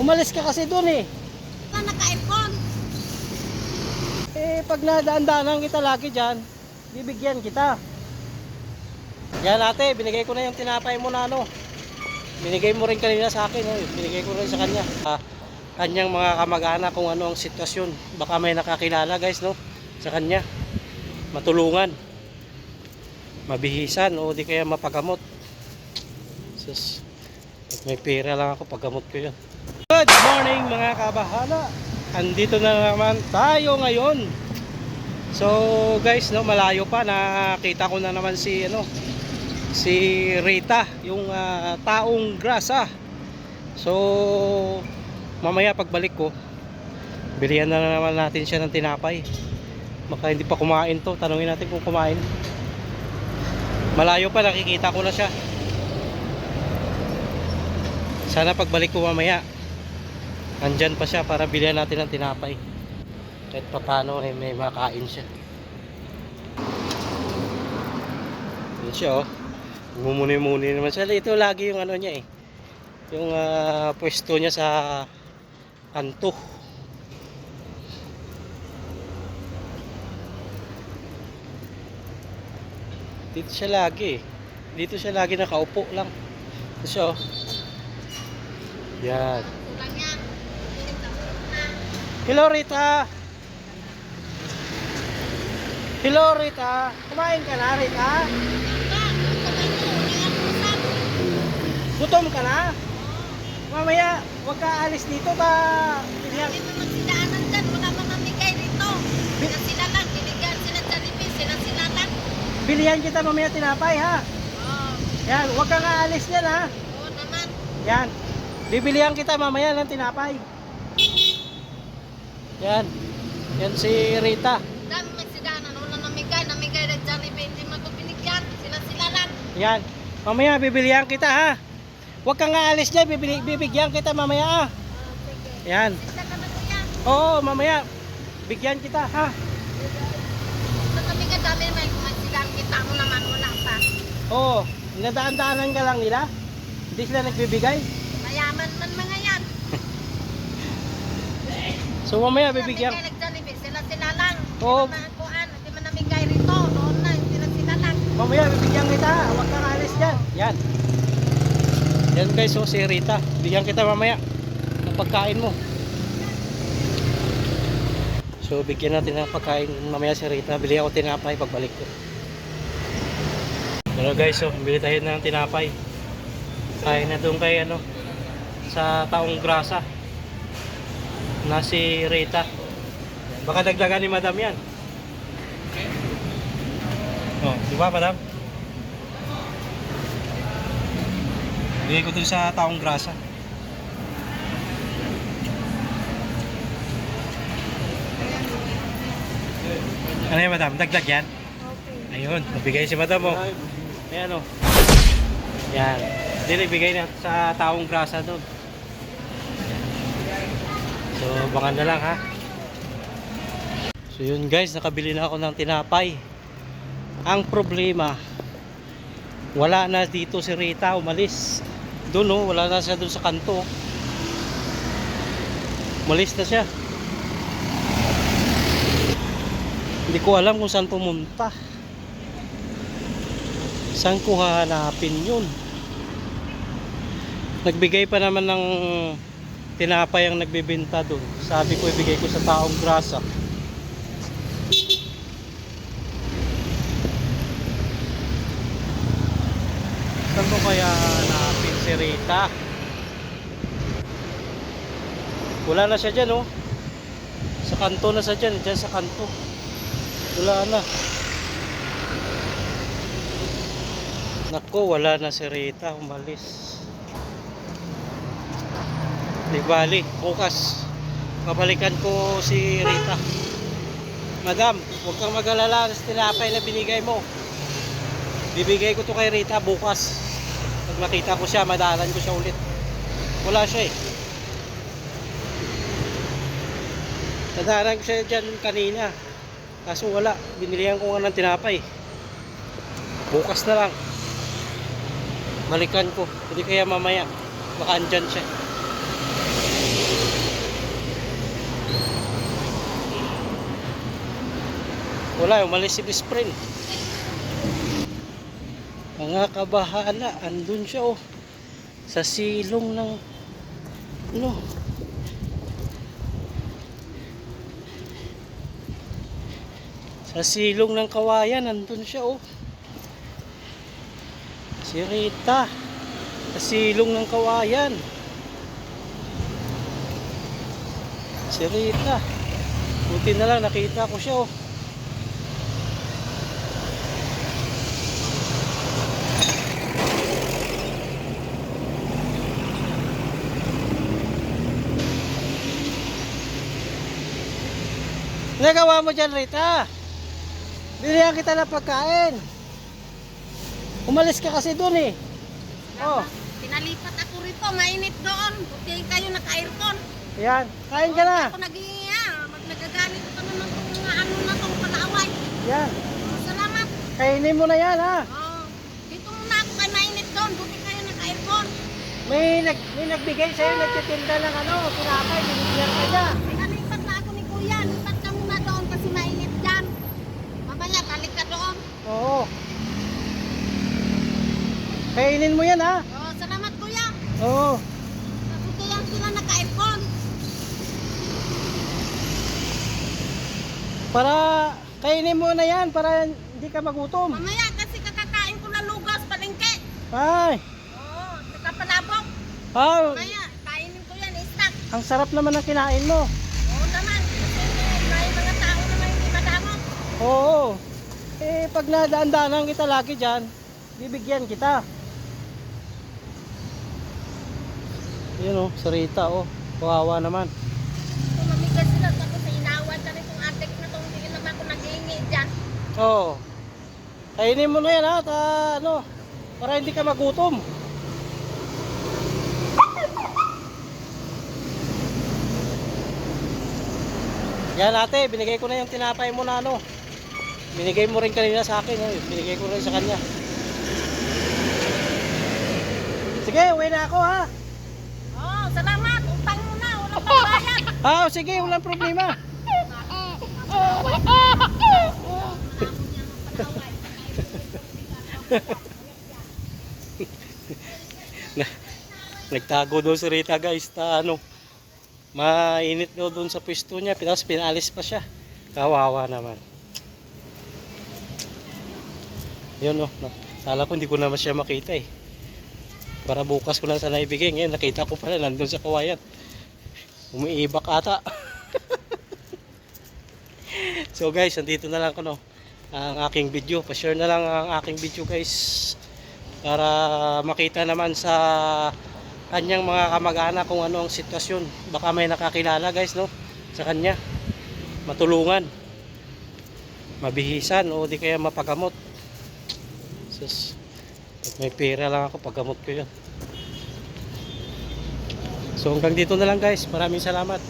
Umalis ka kasi doon eh. Ka naka-iPhone. Eh, pag nadaan-daanan kita lagi dyan, bibigyan kita. Yan ate, binigay ko na yung tinapay mo na ano. Binigay mo rin kanina sa akin, oh. binigay ko rin sa kanya. Ah, kanyang mga kamag-anak kung ano ang sitwasyon. Baka may nakakilala guys, no? Sa kanya. Matulungan. Mabihisan o di kaya mapagamot. Sus. May pera lang ako, paggamot ko yun. Good morning mga kabahala. Andito na naman tayo ngayon. So guys, no, malayo pa nakita ko na naman si ano si Rita, yung ah, taong grasa. So mamaya pagbalik ko, bilihan na naman natin siya ng tinapay. Baka hindi pa kumain to, tanungin natin kung kumain. Malayo pa nakikita ko na siya. Sana pagbalik ko mamaya, andyan pa siya para bilhan natin ng tinapay. Kahit papano eh, may makain siya. Yun siya oh. Mumuni-muni naman siya. Ito lagi yung ano niya eh. Yung ah, pwesto niya sa kanto. Dito siya lagi eh. Dito siya lagi nakaupo lang. Ito siya oh. Yan. Yan. Hello Rita. Hello Rita. Kumain ka na Rita? Gutom ka na? Mamaya, huwag ka alis dito ba? Hindi naman sinaanan dyan. Wala pa mamigay rito. Sila sila lang. Binigyan sila Jollibee. Sila sila lang. bilihan kita mamaya tinapay ha. Oo. Yan, huwag kang aalis dyan ha. Oo naman. Yan. Bibilihan kita mamaya ng tinapay. Yan. Yan si Rita. Dami may sinaanan. Wala namigay. Namigay rin Jollibee. Hindi mo ito binigyan. Sila sila lang. Yan. Mamaya bibilihan kita ha. Huwag kang aalis dyan, bibili, bibigyan kita mamaya ha. Yan. Na. Oo, mamaya. Bigyan kita ha. Namigay dami naman. Ang kita mo naman. Wala pa. Oo. Nadaan-daanan ka lang nila. Hindi sila nagbibigay. Mayaman man mga. So mamaya bibigyan. Sila sila lang. Oo. Hindi man. Hindi man namigay rito. Doon na. Sila sila lang. Mamaya bibigyan kita. Huwag kang alis dyan. Yan. Yan guys, so si Rita. Bigyan kita mamaya ng pagkain mo. So bigyan natin ng pagkain mamaya si Rita. Bili ako tinapay pagbalik ko. Pero guys, so bili tayo ng tinapay. Kain na doon kay ano sa taong grasa na si Rita. Baka dagdagan ni Madam yan. Oh, di ba, Madam? Bigay ko dun sa taong grasa. Ano yan, Madam? Dagdag yan? Ayun, nabigay si Madam, oh. Ayan, oh. Yan. Hindi, ibigay na sa taong grasa doon. So, bangan na lang, ha? So, yun guys, nakabili na ako ng tinapay. Ang problema, wala na dito si Rita, umalis. Doon oh, wala na siya doon sa kanto. Umalis na siya. Hindi ko alam kung saan pumunta. Saan ko hahanapin yun? Nagbigay pa naman ng tinapay ang nagbibenta doon. Sabi ko ibigay ko sa taong grasa. Saan ko kaya hanapin si? Wala na siya dyan oh. Sa kanto na siya dyan. Dyan sa kanto. Wala na. Nako, wala na si Rita. Umalis. Di bali, bukas. Babalikan ko si Rita. Madam, huwag kang mag-alala sa tinapay na binigay mo. Bibigay ko to kay Rita bukas. Pag makita ko siya, madalan ko siya ulit. Wala siya eh. Nadalan ko siya dyan kanina. Kaso wala. Binilihan ko nga ng tinapay. Bukas na lang. Balikan ko. Hindi kaya mamaya. Baka andyan siya. Wala, umalis si best friend. Mga kabahala, andun siya oh. Sa silong ng ano? Sa silong ng kawayan, andun siya oh. Si Rita. Sa silong ng kawayan. Si Rita. Buti na lang nakita ko siya oh. Nagawa mo dyan, Rita. Binihan kita ng pagkain. Umalis ka kasi dun eh. Oh, Pinalipat ako rito, mainit doon. Buti kayo naka-aircon. yan. Kain ka na. Ako nag-iiya. Mag nagagalit ko naman itong mga ano na itong palaway. Yan. Salamat. Kainin mo na yan ha. Oh, dito muna ako kay mainit doon. Buti kayo naka-aircon. May, nag, may nagbigay sa'yo, nagtitinda ng ano, tinapay, binigyan ka niya. Pinalipat na ako ni Kuya. Lipat ka muna doon kasi mainit dyan. Mamaya, balik ka doon. Oo. Kainin mo yan ha. Oh, salamat Kuya. Oo. Buti yan sila naka-aircon. Para, kainin mo na yan para hindi ka magutom. Mamaya kasi kakakain ko na lugas palengke. Ay. Oo, nakapalabok. Ah, Mamaya, kainin ko yan, stock. ang sarap naman ng kinain mo. Oo naman, kasi may mga tao naman hindi madamot. Oo. Eh, pag nadaan-daanan kita lagi dyan, bibigyan kita. Yun oh, sarita oh. Kawawa naman. Kung mamigas sila, tapos inawan na itong adik na itong hindi naman ako nag-iingi dyan. Oo. Kainin mo na yan ha, ta, ano, para hindi ka magutom. Yan ate, binigay ko na yung tinapay mo na ano. Binigay mo rin kanina sa akin, eh. binigay ko rin sa kanya. Sige, uwi na ako ha. Oh, salamat. Utang mo na, walang pagbayad. Ah, sige, walang problema. Na- Nagtago doon si Rita guys, ta ano, mainit daw doon sa pwesto niya, tapos pinalis pa siya. Kawawa naman. Yun oh, sala ko hindi ko naman siya makita eh. Para bukas ko lang sana ibigay, ngayon nakita ko pala nandun sa kawayan. Umiibak ata. so guys, nandito na lang ko no ang aking video. Pa-share na lang ang aking video guys para makita naman sa kanyang mga kamag-anak kung ano ang sitwasyon. Baka may nakakilala guys no sa kanya. Matulungan. Mabihisan o di kaya mapagamot. Sus. Pag may pera lang ako, paggamot ko yun. So hanggang dito na lang guys. Maraming salamat.